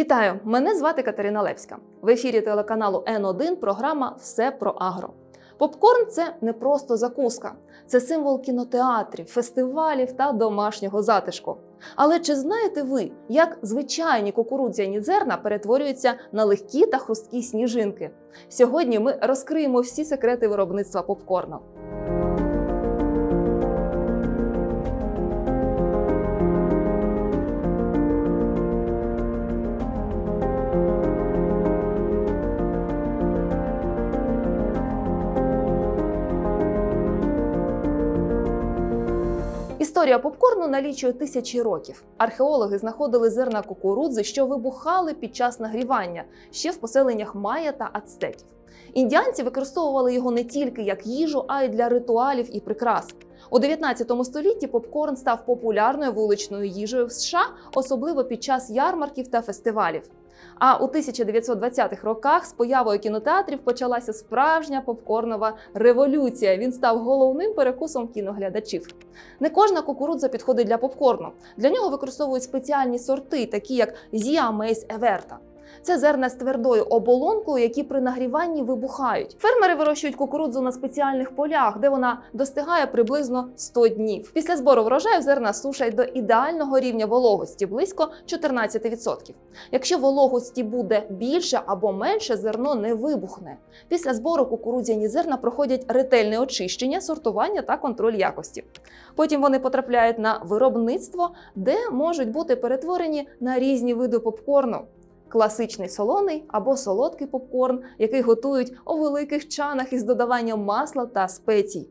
Вітаю! Мене звати Катерина Левська. В ефірі телеканалу Н1 програма Все про агро. Попкорн це не просто закуска, це символ кінотеатрів, фестивалів та домашнього затишку. Але чи знаєте ви, як звичайні кукурудзяні зерна перетворюються на легкі та хрусткі сніжинки? Сьогодні ми розкриємо всі секрети виробництва попкорну. Історія попкорну налічує тисячі років. Археологи знаходили зерна кукурудзи, що вибухали під час нагрівання ще в поселеннях майя та ацтеків. Індіанці використовували його не тільки як їжу, а й для ритуалів і прикрас. У 19 столітті попкорн став популярною вуличною їжею в США, особливо під час ярмарків та фестивалів. А у 1920-х роках з появою кінотеатрів почалася справжня попкорнова революція. Він став головним перекусом кіноглядачів. Не кожна кукурудза підходить для попкорну. Для нього використовують спеціальні сорти, такі як Zia Maize Everta. Це зерна з твердою оболонкою, які при нагріванні вибухають. Фермери вирощують кукурудзу на спеціальних полях, де вона достигає приблизно 100 днів. Після збору врожаю зерна сушать до ідеального рівня вологості близько 14%. Якщо вологості буде більше або менше, зерно не вибухне. Після збору кукурудзяні зерна проходять ретельне очищення, сортування та контроль якості. Потім вони потрапляють на виробництво, де можуть бути перетворені на різні види попкорну. Класичний солоний або солодкий попкорн, який готують у великих чанах із додаванням масла та спецій.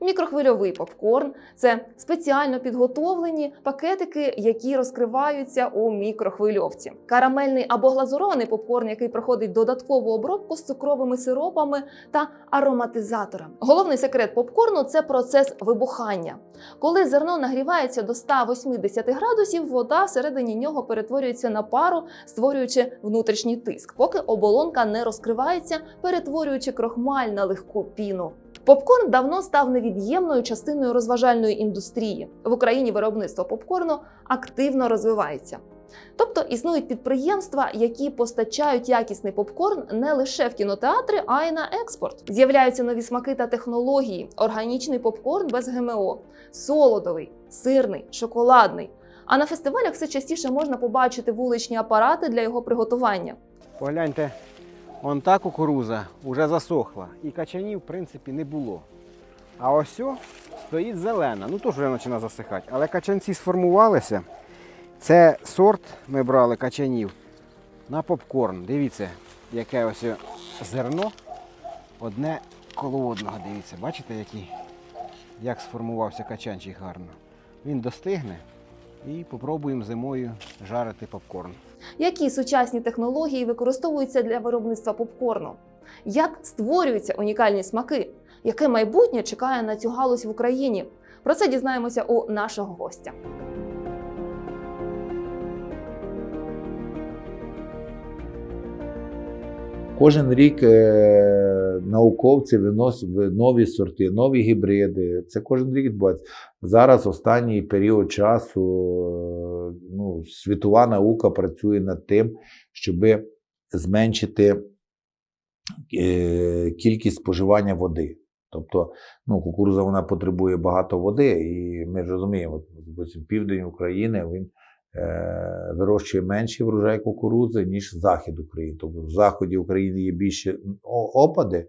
Мікрохвильовий попкорн це спеціально підготовлені пакетики, які розкриваються у мікрохвильовці. Карамельний або глазурований попкорн, який проходить додаткову обробку з цукровими сиропами та ароматизаторами. Головний секрет попкорну це процес вибухання. Коли зерно нагрівається до 180 градусів, вода всередині нього перетворюється на пару, створюючи внутрішній тиск, поки оболонка не розкривається, перетворюючи крохмаль на легку піну. Попкорн давно став невід'ємною частиною розважальної індустрії. В Україні виробництво попкорну активно розвивається. Тобто існують підприємства, які постачають якісний попкорн не лише в кінотеатри, а й на експорт. З'являються нові смаки та технології: органічний попкорн без ГМО, солодовий, сирний, шоколадний. А на фестивалях все частіше можна побачити вуличні апарати для його приготування. Погляньте, он та кукуруза вже засохла. І качанів, в принципі, не було. А ось стоїть зелена. Ну теж вже починає засихати. Але качанці сформувалися. Це сорт ми брали качанів на попкорн. Дивіться, яке ось зерно. Одне коло одного. Дивіться, бачите, який, як сформувався качанчик гарно. Він достигне і попробуємо зимою жарити попкорн. Які сучасні технології використовуються для виробництва попкорну? Як створюються унікальні смаки? Яке майбутнє чекає на цю галузь в Україні? Про це дізнаємося у нашого гостя. Кожен рік е, науковці виносять нові сорти, нові гібриди. Це кожен рік відбувається. Зараз останній період часу світова наука працює над тим, щоб зменшити е, кількість споживання води. Тобто, ну, кукуруза вона потребує багато води, і ми розуміємо, от, південь України він е, вирощує менший врожай кукурудзи, ніж захід України. Тобто в заході України є більше опади.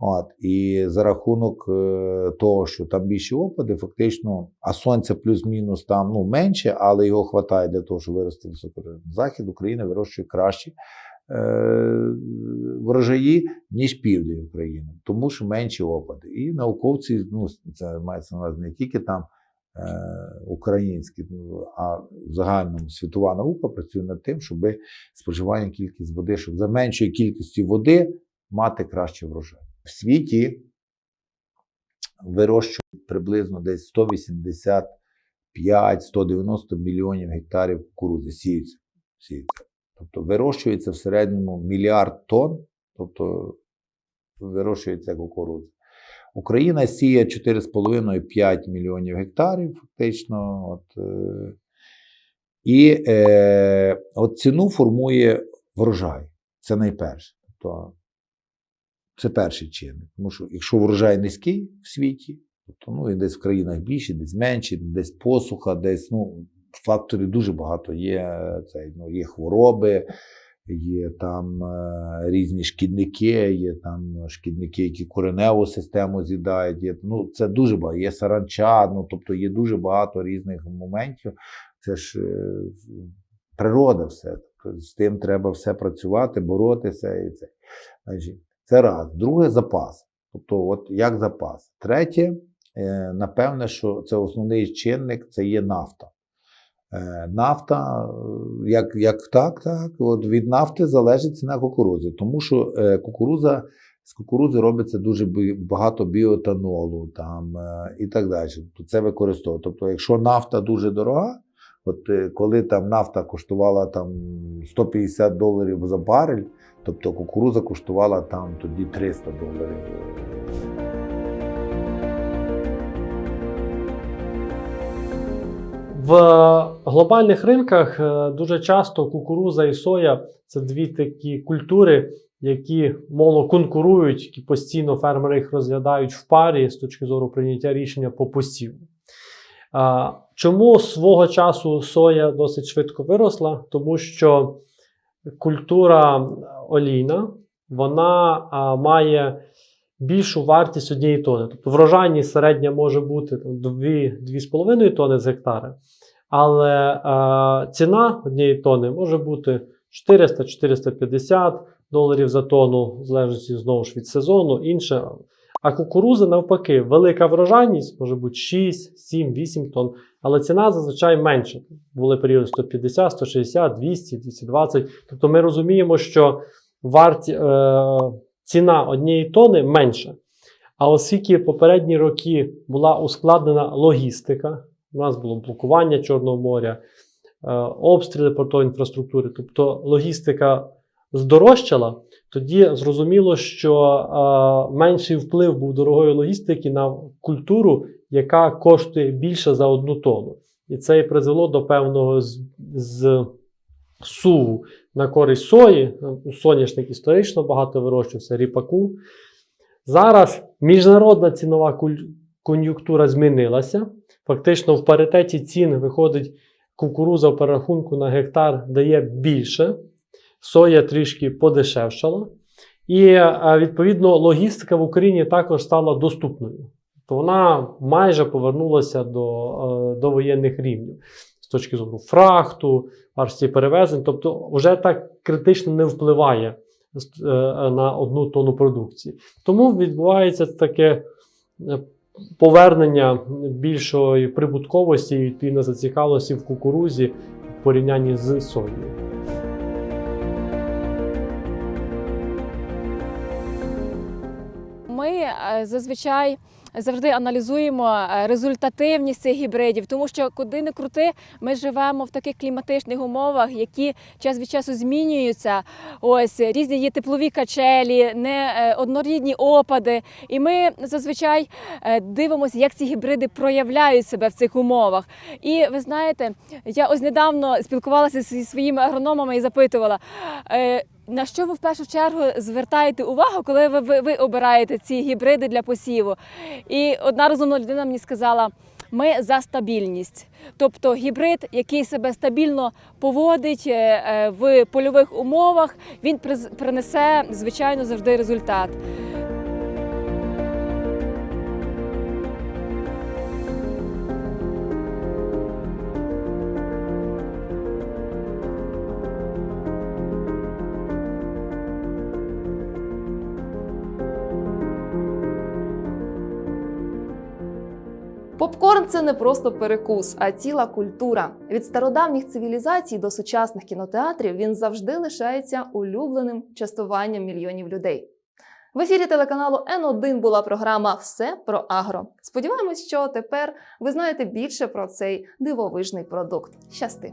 От, і за рахунок е, того, що там більше опади, фактично, а сонця плюс-мінус там ну, менше, але його вистачає для того, щоб вирости високо. Захід України вирощує кращі е, врожаї, ніж південь України, тому що менші опади. І науковці, ну, це мається на увазі не тільки там е, українські, ну, а в загальному світова наука працює над тим, щоб споживання кількість води, щоб за меншою кількістю води мати кращий врожай. В світі вирощують приблизно десь 185-190 мільйонів гектарів кукурудзи сіються. сіються. Тобто вирощується в середньому мільярд тонн, тобто вирощується кукурудза. Україна сіє 4,5-5 мільйонів гектарів, фактично. От, е, І е, от ціну формує врожай. Це найперше. Тобто, це перший чинник. Тому що якщо врожай низький в світі, тобто ну, і десь в країнах більше, десь менше, десь посуха, десь ну, факторів дуже багато. Є, цей, ну, є хвороби, є там е, різні шкідники, є там шкідники, які кореневу систему з'їдають. Є, ну, це дуже багато. Є саранча, ну, тобто є дуже багато різних моментів. Це ж е, природа все. Тобто З тим треба все працювати, боротися. І це. Це раз. Друге запас. Тобто, от як запас. Третє, е, напевне, що це основний чинник це є нафта. Е, Нафта, е, як, як так, так. От від нафти залежить ціна кукурузи, тому що кукуруза. З кукурузи робиться дуже багато біоетанолу там, і так далі. Тобто це використовують. Тобто, якщо нафта дуже дорога, от е, коли там нафта коштувала там 150 доларів за барель, тобто кукуруза коштувала там тоді 300 доларів. В глобальних ринках е, дуже часто кукуруза і соя це дві такі культури, які мовно конкурують, які постійно фермери їх розглядають в парі з точки зору прийняття рішення по посіву. А, Чому свого часу соя досить швидко виросла? Тому що культура олійна вона а, має більшу вартість однієї тони. Тобто врожайність середня може бути 2-2,5 тони з гектара, але е, ціна однієї тони може бути 400-450 доларів за тонну, в залежності знову ж від сезону, інше. А кукуруза навпаки, велика врожайність може бути 6, 7, 8 тонн, але ціна зазвичай менша. Були періоди 150, 160, 200, 220. Тобто ми розуміємо, що варті, е, ціна однієї тони менша. А оскільки попередні роки була ускладнена логістика, у нас було блокування Чорного моря, е, обстріли портової інфраструктури, тобто логістика здорожчала, тоді зрозуміло, що е, менший вплив був дорогої логістики на культуру, яка коштує більше за одну тонну. І це і призвело до певного з, з суву на користь сої. Соняшник історично багато вирощувався, ріпаку. Зараз міжнародна цінова кон'юнктура змінилася. Фактично, в паритеті цін виходить кукуруза в перерахунку на гектар дає більше, соя трішки подешевшала. І е, відповідно логістика в Україні також стала доступною. То вона майже повернулася до, е, до воєнних рівнів з точки зору фрахту, вартості перевезень. Тобто, вже так критично не впливає е, на одну тонну продукції. Тому відбувається таке е, повернення більшої прибутковості і відповідно зацікавленості в кукурузі в порівнянні з соєю. Ми е, зазвичай завжди аналізуємо е, результативність цих гібридів, тому що куди не крути, ми живемо в таких кліматичних умовах, які час від часу змінюються. Ось різні є теплові качелі, не е, однорідні опади. І ми зазвичай дивимося, як ці гібриди проявляють себе в цих умовах. І ви знаєте, я ось недавно спілкувалася зі своїми агрономами і запитувала. На що ви в першу чергу звертаєте увагу, коли ви, ви, ви обираєте ці гібриди для посіву? І одна розумна людина мені сказала: ми за стабільність. Тобто гібрид, який себе стабільно поводить е, е, в польових умовах, він принесе звичайно завжди результат. Попкорн це не просто перекус, а ціла культура. Від стародавніх цивілізацій до сучасних кінотеатрів він завжди лишається улюбленим частуванням мільйонів людей. В ефірі телеканалу Н1 була програма Все про агро. Сподіваємось, що тепер ви знаєте більше про цей дивовижний продукт. Щасти!